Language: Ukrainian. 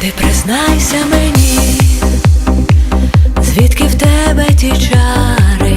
Ти признайся мені, звідки в тебе ті чари,